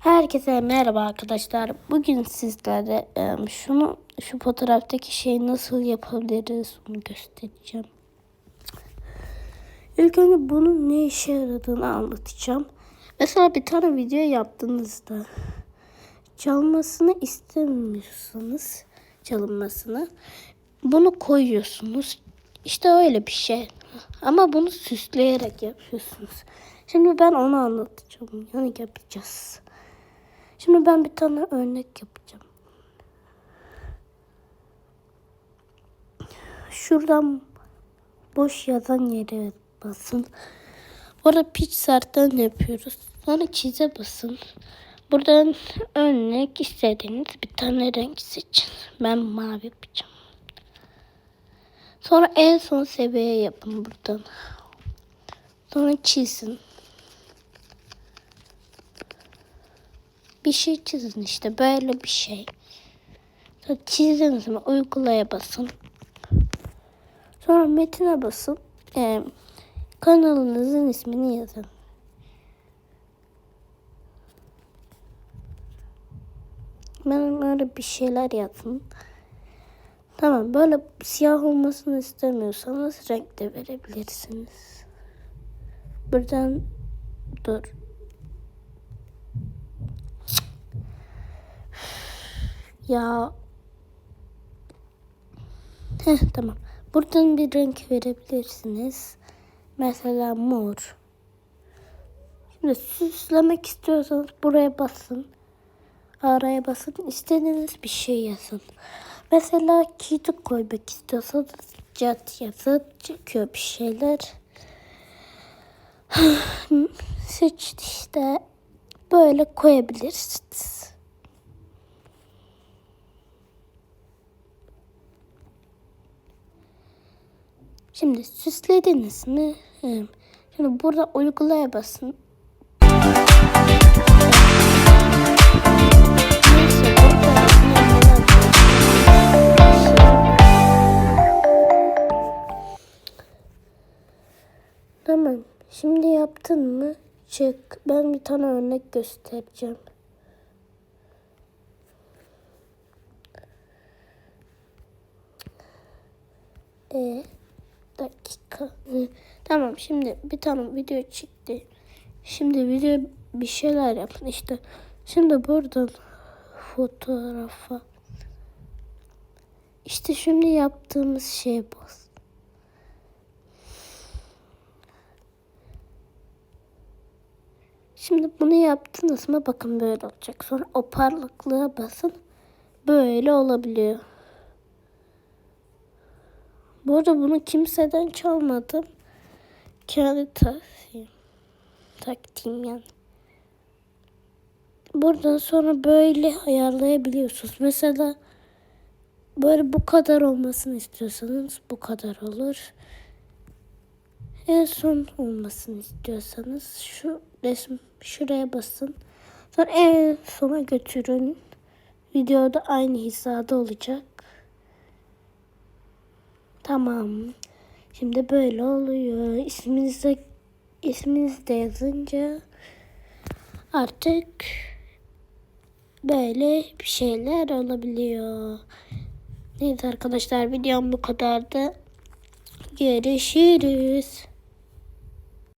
Herkese merhaba arkadaşlar. Bugün sizlere şunu şu fotoğraftaki şeyi nasıl yapabiliriz onu göstereceğim. İlk önce bunun ne işe yaradığını anlatacağım. Mesela bir tane video yaptığınızda çalmasını istemiyorsanız çalınmasını bunu koyuyorsunuz. İşte öyle bir şey. Ama bunu süsleyerek yapıyorsunuz. Şimdi ben onu anlatacağım. Yani yapacağız. Şimdi ben bir tane örnek yapacağım. Şuradan boş yazan yere basın. Burada Pixar'dan yapıyoruz. Sonra çize basın. Buradan örnek istediğiniz bir tane renk seçin. Ben mavi yapacağım. Sonra en son seviye yapın buradan. Sonra çizin. Bir şey çizin işte böyle bir şey. Sonra çizdiniz mi uygulaya basın. Sonra metine basın. Ee, kanalınızın ismini yazın. Ben öyle bir şeyler yazın. Tamam böyle siyah olmasını istemiyorsanız renk de verebilirsiniz. Buradan dur. Ya Heh, tamam. Buradan bir renk verebilirsiniz. Mesela mor. Şimdi süslemek istiyorsanız buraya basın. Araya basın. İstediğiniz bir şey yazın. Mesela kedi koymak istiyorsanız cat yazın. Çıkıyor bir şeyler. Seçti işte. Böyle koyabilirsiniz. Şimdi süslediniz mi? Ee, Şimdi burada uygulaya basın. Tamam. Şimdi yaptın mı? Çık. Ben bir tane örnek göstereceğim. E. Hı. Tamam şimdi bir tane video çıktı. Şimdi video bir şeyler yapın işte. Şimdi buradan fotoğrafa. İşte şimdi yaptığımız şey bu. Şimdi bunu yaptınız mı bakın böyle olacak. Sonra o parlaklığa basın. Böyle olabiliyor. Bu arada bunu kimseden çalmadım. Kendi taktiğim. Taktiğim yani. Buradan sonra böyle ayarlayabiliyorsunuz. Mesela böyle bu kadar olmasını istiyorsanız bu kadar olur. En son olmasını istiyorsanız şu resim şuraya basın. Sonra en sona götürün. Videoda aynı hizada olacak. Tamam. Şimdi böyle oluyor. İsminizi isminizi de yazınca artık böyle bir şeyler olabiliyor. Neyse arkadaşlar videom bu kadardı. Görüşürüz.